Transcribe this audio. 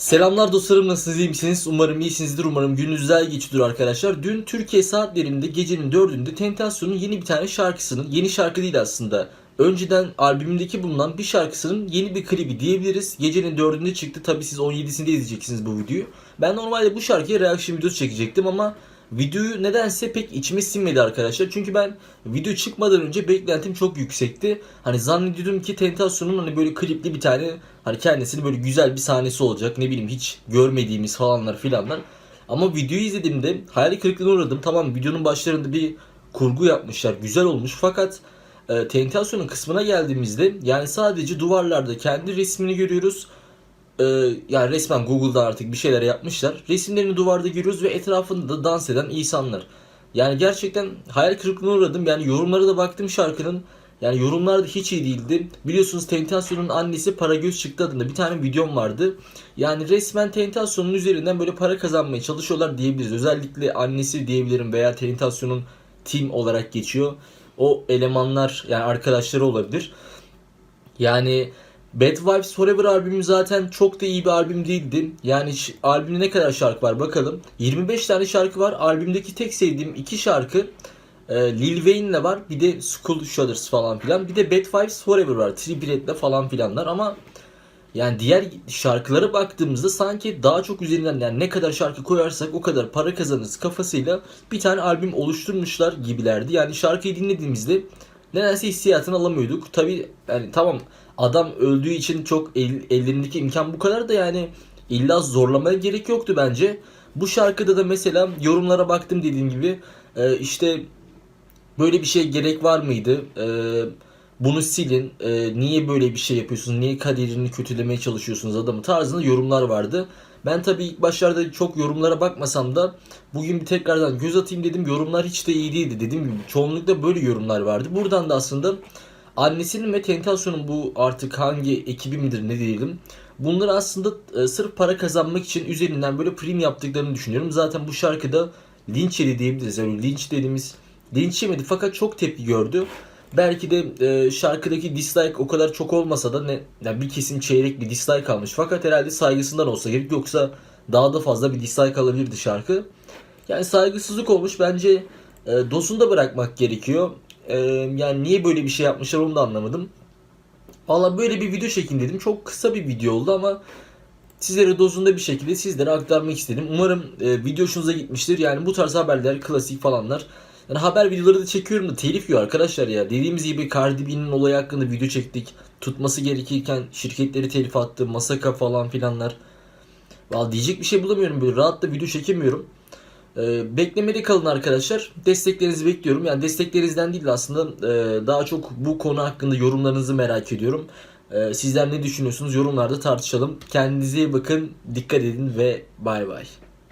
Selamlar dostlarım nasılsınız iyi misiniz? Umarım iyisinizdir. Umarım gününüz güzel geçiyor arkadaşlar. Dün Türkiye saatlerinde gecenin 4'ünde Tentacion'un yeni bir tane şarkısının, yeni şarkı değil aslında. Önceden albümündeki bulunan bir şarkısının yeni bir klibi diyebiliriz. Gecenin 4'ünde çıktı. Tabi siz 17'sinde izleyeceksiniz bu videoyu. Ben normalde bu şarkıya reaction videosu çekecektim ama videoyu nedense pek içime sinmedi arkadaşlar. Çünkü ben video çıkmadan önce beklentim çok yüksekti. Hani zannediyordum ki Tentacion'un hani böyle klipli bir tane hani kendisini böyle güzel bir sahnesi olacak. Ne bileyim hiç görmediğimiz falanlar filanlar. Ama videoyu izlediğimde hayal kırıklığına uğradım. Tamam videonun başlarında bir kurgu yapmışlar. Güzel olmuş fakat e, Tentacion'un kısmına geldiğimizde yani sadece duvarlarda kendi resmini görüyoruz. E, yani resmen Google'da artık bir şeyler yapmışlar. Resimlerini duvarda görüyoruz ve etrafında da dans eden insanlar. Yani gerçekten hayal kırıklığına uğradım. Yani yorumlara da baktım şarkının. Yani yorumlar da hiç iyi değildi. Biliyorsunuz Tentacion'un annesi Paragöz çıktı adında bir tane videom vardı. Yani resmen Tentacion'un üzerinden böyle para kazanmaya çalışıyorlar diyebiliriz. Özellikle annesi diyebilirim veya Tentacion'un team olarak geçiyor. O elemanlar yani arkadaşları olabilir. Yani Bad Vibes Forever albümü zaten çok da iyi bir albüm değildi. Yani albümde ne kadar şarkı var bakalım. 25 tane şarkı var. Albümdeki tek sevdiğim iki şarkı e, Lil Wayne'le var. Bir de School Shutters falan filan. Bir de Bad Vibes Forever var. Triplet'le falan filanlar ama yani diğer şarkılara baktığımızda sanki daha çok üzerinden yani ne kadar şarkı koyarsak o kadar para kazanırız kafasıyla bir tane albüm oluşturmuşlar gibilerdi. Yani şarkıyı dinlediğimizde nedense hissiyatını alamıyorduk. Tabi yani tamam adam öldüğü için çok el, ellerindeki imkan bu kadar da yani illa zorlamaya gerek yoktu bence. Bu şarkıda da mesela yorumlara baktım dediğim gibi e, işte böyle bir şey gerek var mıydı? E, bunu silin. E, niye böyle bir şey yapıyorsunuz? Niye kaderini kötülemeye çalışıyorsunuz adamı tarzında yorumlar vardı. Ben tabii ilk başlarda çok yorumlara bakmasam da bugün bir tekrardan göz atayım dedim. Yorumlar hiç de iyi değildi. Dediğim gibi çoğunlukla böyle yorumlar vardı. Buradan da aslında annesinin ve Tentacion'un bu artık hangi ekibi midir ne diyelim. Bunları aslında e, sırf para kazanmak için üzerinden böyle prim yaptıklarını düşünüyorum. Zaten bu şarkıda linç yedi diyebiliriz. Yani linç dediğimiz linç yemedi fakat çok tepki gördü. Belki de e, şarkıdaki dislike o kadar çok olmasa da ne yani bir kesim çeyrek bir dislike almış. Fakat herhalde saygısından olsa gerek yoksa daha da fazla bir dislike alabilirdi şarkı. Yani saygısızlık olmuş. Bence e, dosunda bırakmak gerekiyor. E, yani niye böyle bir şey yapmışlar onu da anlamadım. Valla böyle bir video çekin dedim. Çok kısa bir video oldu ama sizlere dozunda bir şekilde sizlere aktarmak istedim. Umarım e, video hoşunuza gitmiştir. Yani bu tarz haberler, klasik falanlar. Yani haber videoları da çekiyorum da telif yiyor arkadaşlar ya. Dediğimiz gibi Cardi B'nin olayı hakkında video çektik. Tutması gerekirken şirketleri telif attı. Masaka falan filanlar. Valla diyecek bir şey bulamıyorum. Böyle rahat da video çekemiyorum. Ee, beklemede kalın arkadaşlar. Desteklerinizi bekliyorum. Yani desteklerinizden değil de aslında e, daha çok bu konu hakkında yorumlarınızı merak ediyorum. Ee, sizler ne düşünüyorsunuz? Yorumlarda tartışalım. Kendinize iyi bakın. Dikkat edin ve bay bay.